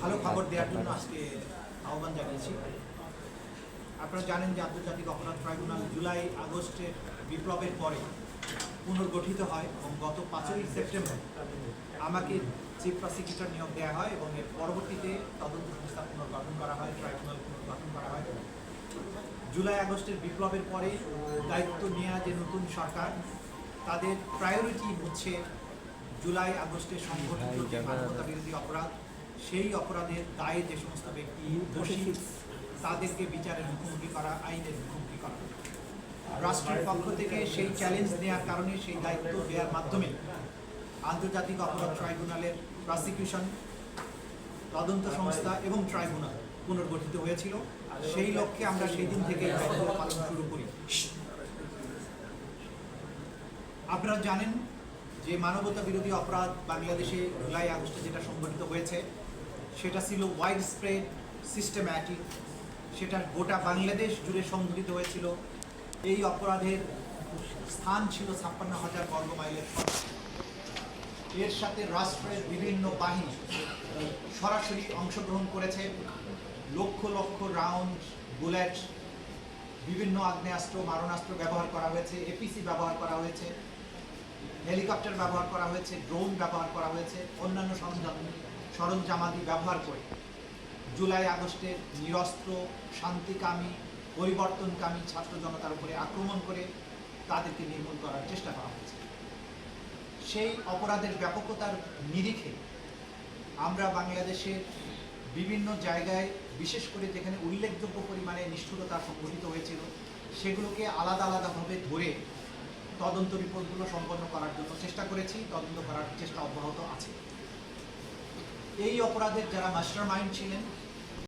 ভালো খবর দেওয়ার জন্য আজকে আহ্বান জানিয়েছি। আপনারা জানেন যে আন্তর্জাতিক অপরাধ ট্রাইব্যুনাল জুলাই আগস্টের বিপ্লবের পরে পুনর্গঠিত হয় এবং গত পাঁচই সেপ্টেম্বর আমাকে চিফ প্রসিকিউটর নিয়োগ দেওয়া হয় এবং এর পরবর্তীতে তদন্ত সংস্থা পুনর্গঠন করা হয়, ট্রাইব্যুনাল পুনর্গঠন করা হয়। জুলাই আগস্টের বিপ্লবের পরে দায়িত্ব নেওয়া যে নতুন সরকার, তাদের প্রায়োরিটি হচ্ছে জুলাই আগস্টে সংঘটিত যে মানবতা বিরোধী অপরাধ সেই অপরাধের দায়ে যে সমস্ত ব্যক্তি দোষী তাদেরকে বিচারের মুখোমুখি করা আইনের মুখোমুখি করা। রাষ্ট্রের পক্ষ থেকে সেই চ্যালেঞ্জ নেওয়ার কারণে সেই দায়িত্ব দেওয়ার মাধ্যমে আন্তর্জাতিক অপরাধ ট্রাইব্যুনালের প্রসিকিউশন তদন্ত সংস্থা এবং ট্রাইব্যুনাল পুনর্গঠিত হয়েছিল। সেই লক্ষ্যে আমরা সেই দিন থেকে পালন শুরু করি। আপনারা জানেন যে মানবতা বিরোধী অপরাধ বাংলাদেশে জুলাই, আগস্টে যেটা সংঘটিত হয়েছে, সেটা ছিল ওয়াইড স্প্রেড সিস্টেম্যাটিক সেটা গোটা বাংলাদেশ জুড়ে সংঘটিত হয়েছিল। এই অপরাধের স্থান ছিল ছাপ্পান্ন হাজার বর্গ মাইলের এর সাথে রাষ্ট্রের বিভিন্ন বাহিনী সরাসরি অংশগ্রহণ করেছে। লক্ষ লক্ষ রাউন্ড বুলেট, বিভিন্ন আগ্নেয়াস্ত্র, মারণাস্ত্র ব্যবহার করা হয়েছে এপিসি ব্যবহার করা হয়েছে। হেলিকপ্টার ব্যবহার করা হয়েছে, ড্রোন ব্যবহার করা হয়েছে, অন্যান্য সরঞ্জাম সরঞ্জামাদি ব্যবহার করে। জুলাই আগস্টে নিরস্ত্র, শান্তিকামী, পরিবর্তনকামী ছাত্র জনতার উপরে আক্রমণ করে তাদেরকে নির্মূল করার চেষ্টা করা হয়েছে। সেই অপরাধের ব্যাপকতার নিরিখে আমরা বাংলাদেশের বিভিন্ন জায়গায়, বিশেষ করে যেখানে উল্লেখযোগ্য পরিমাণে নিষ্ঠুরতা সংঘটিত হয়েছিল, সেগুলোকে আলাদা আলাদাভাবে ধরে তদন্ত রিপোর্টগুলো সম্পন্ন করার জন্য চেষ্টা করেছি, তদন্ত করার চেষ্টা অব্যাহত আছে। এই অপরাধের যারা মাস্টার মাইন্ড ছিলেন